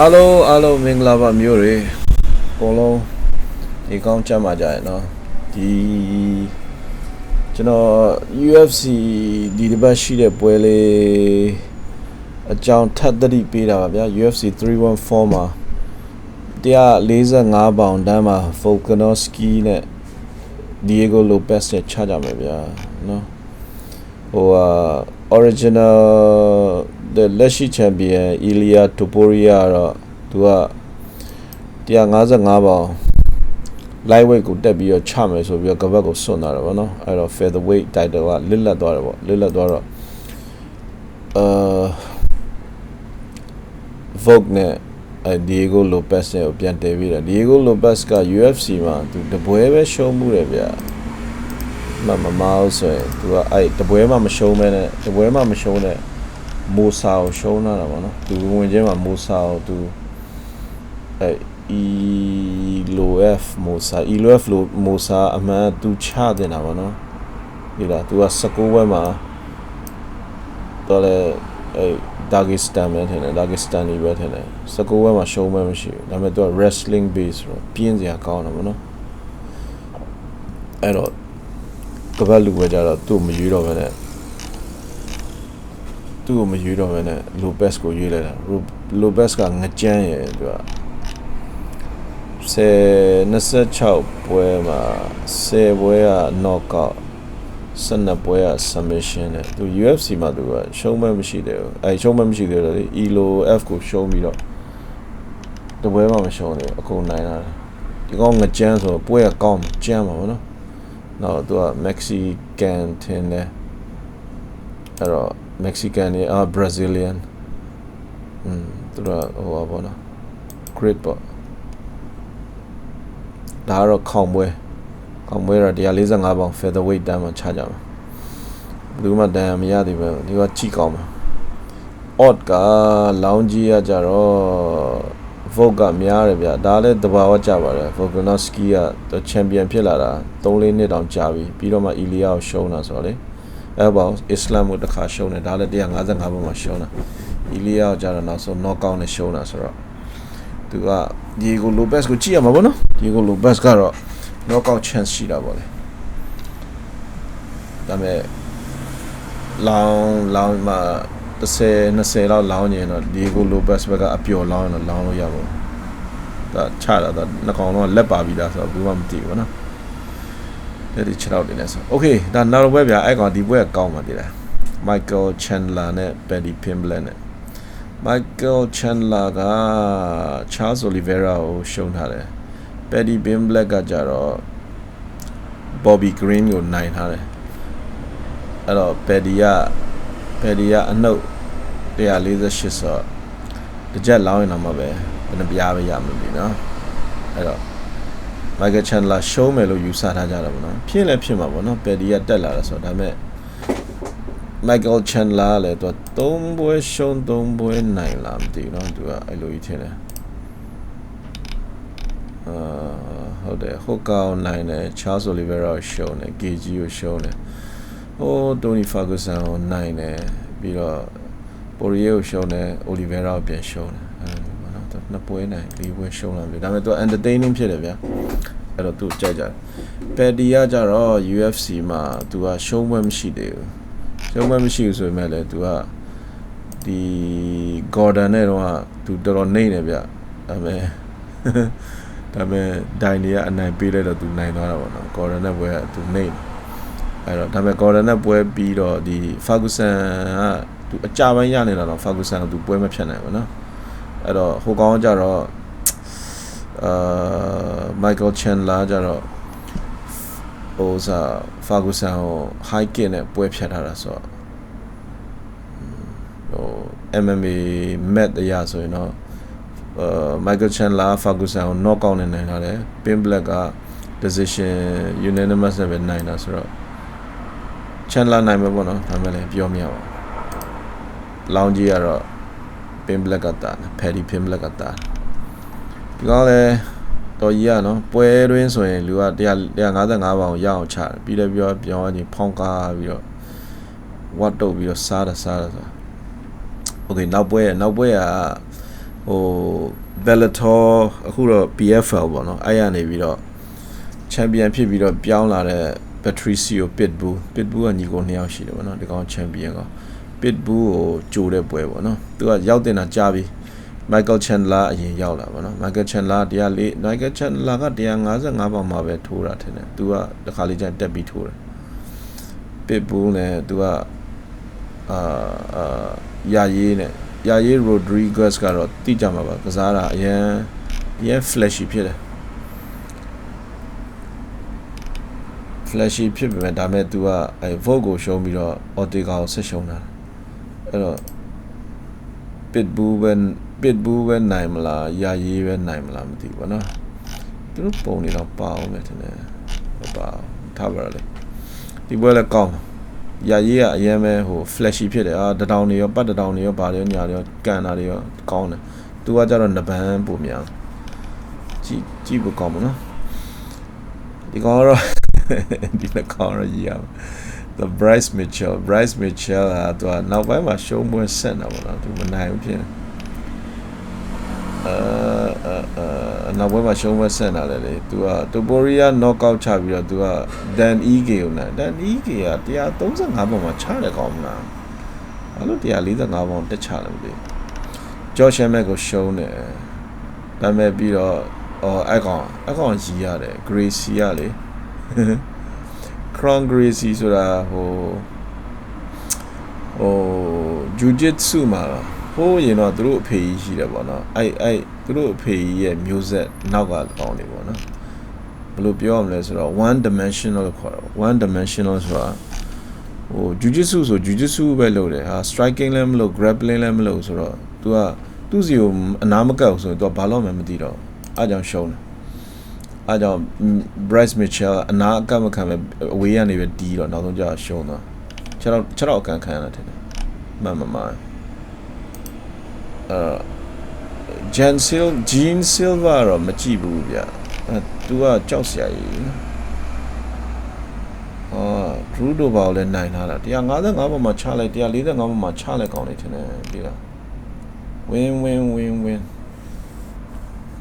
အားလုံးအားလုံးမင်္ဂလာပါမျိုးတွေအကုန်လုံးဒီကောင်းကြမှာကြရနော်ဒီကျွန်တော် UFC ဒီတစ်ပတ်ရှိတဲ့ပွဲလေးအကြောင်းထပ်သတိပေးတာပါဗျာ UFC 314မှာ145ပေါင်တန်းမှာ Volkanovski နဲ့ Diego Lopez နဲ့ချကြမယ်ဗျာနော်ဟိုဟာ original the လက်ရှိ champion Ilya Topuria တော့သူက155ပေါင် lightweight ကိုတက်ပြီးတော့ချမယ်ဆိုပြီးတော့ကပတ်ကိုစွန့်လာတယ်ဗောနော်အဲ့တော့ featherweight title ကလစ်လက်သွားတယ်ဗောလစ်လက်သွားတော့အာ Vogue နဲ့အဲ Diego Lopez နဲ့ကိုပြန်တည်ပြီးတယ် Diego Lopez က UFC မှာသူတပွဲပဲရှုံးမှုတယ်ဗျာမမမောက်ဆိုရင်သူကအဲ့တပွဲမှမရှုံးမဲနဲ့တပွဲမှမရှုံးနဲ့ မိုဆာကိုရှုံးလာတာဗောနော်သူဝင်ချင်းမှာမိုဆာကိုသူအဲ ELOF မိုဆာ ELOF လို့မိုဆာအမှန်သူချတင်တာဗောနော်ဒီလားသူက19ဘွဲမှာတော့လေအဲဒါဂီစတန်ပဲထင်တယ်ဒါဂီစတန်နေပဲထင်တယ်19ဘွဲမှာရှုံးမဲမရှိဘူးဒါပေမဲ့သူက wrestling base ဆိုတော့ပြင်းစရာကောင်းတယ်ဗောနော်အဲ့တော့ကပတ်လူပဲကြတော့သူ့မရွေးတော့ပဲနဲ့ သူ့ကိုမရွေးတော့ပဲနဲ့ Lopez ကိုရွေးလိုက်တာ Lopez ကငကြမ်းရဲ့သူက10 26ပွဲမှာ10ပွဲက knockout 12ပွဲက submission နဲ့သူ UFC မှာသူကရှုံးမဲမရှိတယ်အဲရှုံးမဲမရှိသေးတယ်လေ ELO F ကိုရှုံးပြီးတော့တပွဲမှမရှုံးသေးဘူးအကုန်နိုင်တာဒီကောင်ငကြမ်းဆိုတော့ပွဲကကောင်းကြမ်းပါဘောနော်နောက်သူက Mexican ထင်တ ယ်အဲ့တော့ Mexican နေအာ Brazilian อืมသူကဟိုပါဘောနော် great ပေါ့ဒါကတော့ခေါင်ပွဲခေါင်ပွဲတော့145ပေါင် featherweight တန်းမှာချကြမှာဘယ်သူမှတန်းမရသေးဘူးဒီကကြည့်ကောင်းမှာ odd ကလောင်းကြီးကကြတော့ vote ကများတယ်ဗျဒါလည်းတဘာဝကြပါတယ် Volkanovski က champion ဖြစ်လာတာ3-4နှစ်တောင်ကြာပြီပြီးတော့မှ Ilya ကိုရှုံးတာဆိုတော့လေ အဲ့ပေါ့ Islam ကိုတစ်ခါရှုံးတယ်ဒါလည်း155ဘက်မှာရှုံးတာ Ilya ကိုကြတော့နောက်ဆုံး knockout နဲ့ရှုံးတာဆိုတော့သူက Diego Lopez ကိုကြည့်ရမှာပေါ့နော် Diego Lopez ကတော့ knockout chance ရှိတာပေါ့လေဒါပေမဲ့လောင်းလောင်းမှာ30 20လောက်လောင်းနေတော့ Diego Lopez ဘက်ကအပျော်လောင်းရင်တော့လောင်းလို့ရပါဘူးဒါချတာတော့နှကောင်တော့လက်ပါပြီးသားဆိုတော့ဘူးမှမသိဘူးနော် အဲ့ဒီ6လောက်တင်နေဆို Okay ဒါနောက်တော့ဘက်ဗျာအဲ့ကောင်ဒီဘက်ကကောင်းပါသေးတယ် Michael Chandler နဲ့ Paddy Pimblett နဲ့ Michael Chandler က Charles Oliveira ကိုရှုံးထားတယ် Paddy Pimblett ကကြတော့ Bobby Green ကိုနိုင်ထားတယ်အဲ့တော့ Paddy က Paddy ကအနှုတ်148ဆိုတော့တစ်ချက်လောင်းရင်တော့မှပဲဘယ်နှပြားပဲရမှာပြီနော်အဲ့တော့ မိုက်ကယ်ချန်ဒလာရှုံးမယ်လို့ယူဆထားကြတာပေါ့နော်ဖြစ်လည်းဖြစ်မှာပေါ့နော်ပယ်ဒီကတက်လာတာဆိုတော့ဒါပေမဲ့မိုက်ကယ်ချန်ဒလာလည်းသူက၃ပွဲရှုံး၃ပွဲနိုင်လာမသိဘူးနော်သူကအဲ့လိုကြီးထင်တယ်အာဟုတ်တယ်ဟိုကောင်နိုင်တယ်ချားဆိုလီဗရာရှုံးတယ် KG ကိုရှုံးတယ်ဟိုတိုနီဖာဂူဆန်ကိုနိုင်တယ်ပြီးတော့ပိုရီယေကိုရှုံးတယ်အိုလီဗရာကိုပြန်ရှုံးတယ် နော်သူနှစ်ပွဲနိုင်၄ပွဲရှုံးလာပြီဒါပေမဲ့သူ entertaining ဖြစ်တယ်ဗျာအဲ့တော့သူကြိုက်ကြတယ် Paddy ကကြတော့ UFC မှာသူကရှုံးပွဲမရှိသေးဘူးရှုံးပွဲမရှိဘူးဆိုပေမဲ့လည်းသူကဒီ Gordon နဲ့တော့သူတော်တော်နှိမ့်တယ်ဗျဒါပေမဲ့ဒါပေမဲ့ဒိုင်တွေကအနိုင်ပေးလိုက်တော့သူနိုင်သွားတာပေါ့နော် Gordon နဲ့ပွဲကသူနှိမ့်တယ်အဲ့တော့ဒါပေမဲ့ Gordon နဲ့ပွဲပြီးတော့ဒီ Ferguson ကသူအကြပိုင်းရနေတာတော့ Ferguson ကသူပွဲမဖြတ်နိုင်ဘူးနော် အဲ့တော့ဟိုကောင်ကကြတော့အာ Michael Chandler ကြတော့ဟိုစား Ferguson ကို high kick နဲ့ပွဲဖြတ်ထားတာဆိုတော့ဟို MMA mat အရာဆိုရင်တော့အာ Michael Chandler Ferguson ကို knockout နဲ့နိုင်ထားတယ် Pin Black က decision unanimous နဲ့ပဲနိုင်တာဆိုတော့ Chandler နိုင်မှာပေါ့နော်ဒါမှလည်းပြောမရပါဘူးလောင်းကြီးကတော့ Pin Black ကတာ Paddy Pin Black ကတာဒီကောင်လည်းတော်ကြီးอ่ะเนาะပွဲတွင်းဆိုရင်လူက155ပေါင်ရအောင်ချတယ်ပြီးလည်းပြောပြောင်းချင်းဖောင်းကားပြီးတော့ဝတ်တုတ်ပြီးတော့စားတာစားတာဆိုโอเคနောက်ပွဲနောက်ပွဲက ဟို Bellator အခုတော့ PFL ပေါ့နော်အဲ့ရနေပြီးတော့ champion ဖြစ်ပြီးတော့ပြောင်းလာတဲ့ Patricio Pitbull Pitbull ကညီကိုနှစ်ယောက်ရှိတယ်ပေါ့နော်ဒီကောင် champion က Pitbull ကိုကြိုတဲ့ပွဲပေါ့နော်သူကရောက်တင်တာကြားပြီး Michael Chandler အရင်ရောက်လာပေါ့နော် Michael Chandler တရားလေး Michael Chandler က155ပေါင်မှာပဲထိုးတာထင်တယ်သူကတစ်ခါလေးကျန်တက်ပြီးထိုးတယ် Pitbull နဲ့သူကအာအာယာရေးနဲ့ယာရေး Rodriguez ကတော့တိကြမှာပါကစားတာအရင်အရင် flashy ဖြစ်တယ် flashy ဖြစ်ပေမဲ့ဒါမဲ့ तू ကအဲ vote ကိုရှုံးပြီးတော့ Ortega ကိုဆက်ရှုံးတာ အဲ့တော့ pitbull ပဲ pitbull ပဲနိုင်မလားယာရေးပဲနိုင်မလားမသိဘူးဗောနော်သူတို့ပုံနေတော့ပါအောင်မယ်ထင်တယ်မပါထားပါလေဒီပွဲလည်းကောင်းယာရေးကအရင်ပဲဟို flashy ဖြစ်တယ်အာတတောင်တွေရောပတ်တတောင်တွေရောပါရောညာတွေရောကန်တာတွေရောကောင်းတယ်သူကကြတော့နဘန်းပုံများကြည့်ကြည့်ဖို့ကောင်းမနော်ဒီကောင်တော့ဒီလက်ကောင်ရကြီးရ the Bryce Mitchell Bryce Mitchell อ่ะသူကနောက်ပိုင်းမှာရှုံးပွဲဆက်တာပေါ့နော်သူမနိုင်ဘူးဖြစ်အဲအဲနောက်ပိုင်းမှာရှုံးပွဲဆက်တာလေလေသူက Toporia knockout ချပြီးတော့သူက Dan Ige ကိုနိုင် Dan Ige က135ပုံမှာချတယ်ကောင်းမလားအဲ့လို145ပုံတက်ချတယ်မသိဘူး Josh Emmett ကိုရှုံးတယ်ဒါပေမဲ့ပြီးတော့အော်အဲ့ကောင်အဲ့ကောင်ရီရတယ် Gracie ရလေ Crown Gracie ဆိုတာဟိုဟို Jiu-Jitsu မှာဟိုးရင်တော့သူတို့အဖေကြီးရှိတယ်ပေါ့နော်အဲ့အဲ့သူတို့အဖေကြီးရဲ့မျိုးဆက်နောက်ကကောင်းနေပေါ့နော်ဘယ်လိုပြောရမလဲဆိုတော့ one dimensional လို့ခေါ်တာပေါ့ one dimensional ဆိုတာဟို Jiu-Jitsu ဆို Jiu-Jitsu ပဲလုပ်တယ်ဟာ striking လည်းမလုပ် grappling လည်းမလုပ်ဆိုတော့ तू ကသူ့စီကိုအနာမကတ်ဘူးဆိုရင် तू ဘာလို့မှမသိတော့အားကြောင့်ရှုံးတယ် အားကြောင့် Bryce Mitchell အနာအကတ်မခံပဲအဝေးကနေပဲတီးတော့နောက်ဆုံးကျရှုံးသွားခြေတော့ခြေတော့အကန်ခံရတာထင်တယ်မှန်မှန်မှန်အဲ Jan Sil Jean Silva တော့မကြည့်ဘူးဗျအဲ तू ကကြောက်စရာကြီးအော် Drew တို့ဘာလဲနိုင်လာတာ155ပေါ်မှာချလိုက်145ပေါ်မှာချလိုက်ကောင်းနေထင်တယ်ဒီလား win win win win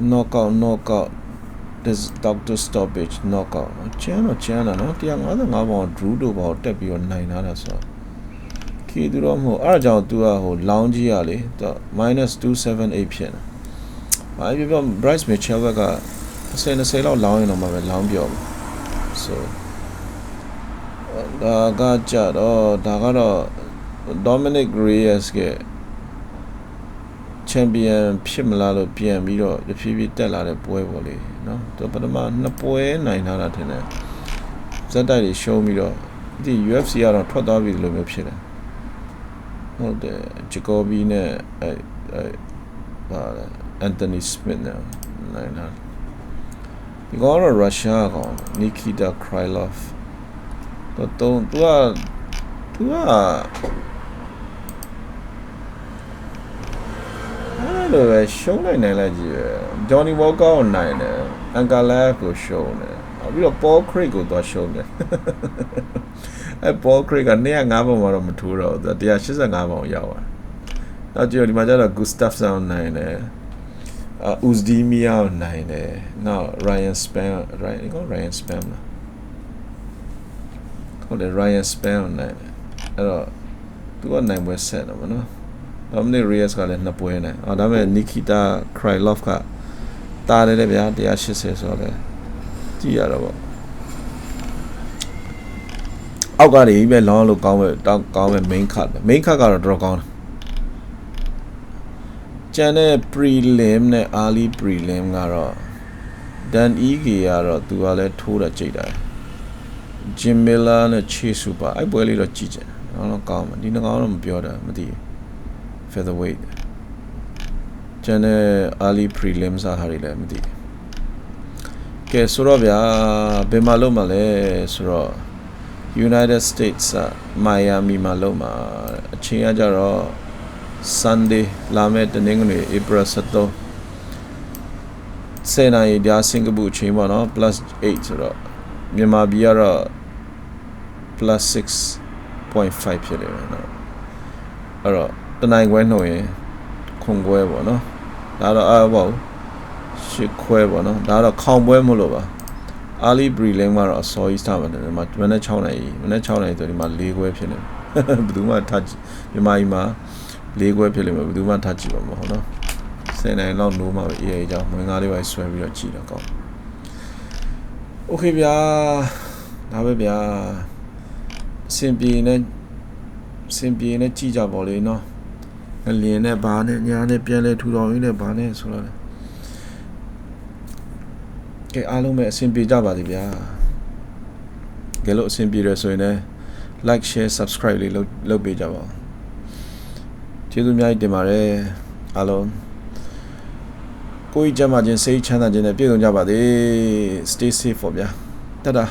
knockout knockout this doctor stoppage knockout ကျန်းတော့ကျန်းတာနော်155ပေါင် drew တို့ဘောတက်ပြီးတော့နိုင်လာတာဆိုတော့ခီသူတော့မဟုတ်အဲ့ဒါကြောင့် तू ကဟို lounge ကြီးရလေသူ -278 ဖြစ်နေ။ဘာဖြစ်ဖြစ် Bryce Mitchell က10 20လောက်လောင်းရင်တော့မှပဲလောင်းပြောမှာ။ so ဒါကကြတော့ဒါကတော့ Dominic Reyes က ချန်ပီယံဖြစ်မလားလို့ပြန်ပြီးတော့တဖြည်းဖြည်းတက်လာတဲ့ပွဲပေါ့လေနော်သူပထမနှစ်ပွဲနိုင်လာတာထင်တယ်ဇက်တိုက်တွေရှုံးပြီးတော့ဒီ UFC ကတော့ထွက်သွားပြီလို့မျိုးဖြစ်တယ်ဟုတ်တယ်ဂျကိုဘီနဲ့အဲအဲပါလဲအန်တိုနီစမစ်နဲ့နိုင်လာဒီကတော့ရုရှားကောင်နီကီတာခရိုင်လော့ဖ်တော့သူကသူက အဲ့လိုပဲရှုံးနိုင်နိုင်လိုက်ကြီးပဲဂျော်နီဝေါကာကိုနိုင်တယ်အန်ကာလာကိုရှုံးတယ်နောက်ပြီးတော့ပေါ်ခရစ်ကိုသွားရှုံးတယ်အဲပေါ်ခရစ်က205ပေါင်မှာတော့မထိုးတော့ဘူးသူ185ပေါင်ရောက်သွားနောက်ကြည့်ဒီမှာကျတော့ဂူစတက်ဆန်နိုင်တယ်အာဥဇဒီမီယာနိုင်တယ်နောက် Ryan Span Ryan ကော Ryan Span လားဟုတ်တယ် Ryan Span နိုင်တယ်အဲ့တော့သူကနိုင်ပွဲဆက်တော့မနော် Dominic Reyes ကလည်းနှစ်ပွဲနိုင်အော်ဒါပေမဲ့ Nikita Krylov ကတားတယ်လေဗျာ180ဆိုတော့လေကြည့်ရတော့ပေါ့အောက်ကနေပဲလောင်းလို့ကောင်းပဲတောက်ကောင်းပဲ main card ပဲ main card ကတော့တော်တော်ကောင်းတယ်ကျန်တဲ့ prelim နဲ့ early prelim ကတော့ Dan Ige ကတော့သူကလည်းထိုးတာကြိတ်တာ Jim Miller နဲ့ Chase Super အဲ့ပွဲလေးတော့ကြည့်ကြတယ်တော့ကောင်းတယ်ဒီနှစ်ကောင်တော့မပြောတာမသိဘူး featherweight ကျန်တဲ့ early prelims ဟာတွေလည်းမသိဘူးကဲဆိုတော့ဗျာဘယ်မှာလုံးမလဲဆိုတော့ United States က Miami မှာလုံးမှာအချိန်ကကြတော့ Sunday လာမယ့်တနင်္ဂနွေ April 73ဆယ်နာရီဒါစင်ကာပူအချိန်ပေါ့နော် +8 ဆိုတော့မြန်မာပြည်ကတော့ +6.5 ဖြစ်နေတယ်နော်အဲ့တော့တ နိုင်ခွဲနှုတ်ရင်ခွန်ခွဲပေါ့နော် ဒါတော့အားပေါ့ရှစ်ခွဲပေါ့နော်ဒါတော့ခေါင်ပွဲမလို့ပါ early briling မှာတော့အစောကြီးစမှာတယ်ဒီမှာမနေ့6နိုင်မနေ့6နိုင်ဆိုဒီမှာ၄ခွဲဖြစ်နေဘယ်သူမှ touch မြန်မာကြီးမှာ၄ခွဲဖြစ်လိမ့်မယ်ဘယ်သူမှ touch ပါမဟုတ်နော်10နိုင်လောက်နိုးမှာပဲအေးအေးကြောင်းမင်းကားလေးပဲဆွဲပြီးတော့ကြည့်တော့ကောင်းโอเคဗျာဒါပဲဗျာအဆင်ပြေနေအဆင်ပြေနေကြည့်ကြပါလေနော် အလင်းနဲ့ဘာနဲ့ညာနဲ့ပြန်လဲထူတော်ရင်းနဲ့ဘာနဲ့ဆိုတော့ကဲအားလုံးပဲအဆင်ပြေကြပါစေဗျာကဲလို့အဆင်ပြေရဆိုရင်လည်း like share subscribe လေးလုပ်လုပ်ပေးကြပါဦးကျေးဇူးအများကြီးတင်ပါတယ်အားလုံးကိုယ်ကြီးကျမ်းမာခြင်းစိတ်ချမ်းသာခြင်းနဲ့ပြည့်စုံကြပါစေ stay safe ပေါ့ဗျာတတ်တာ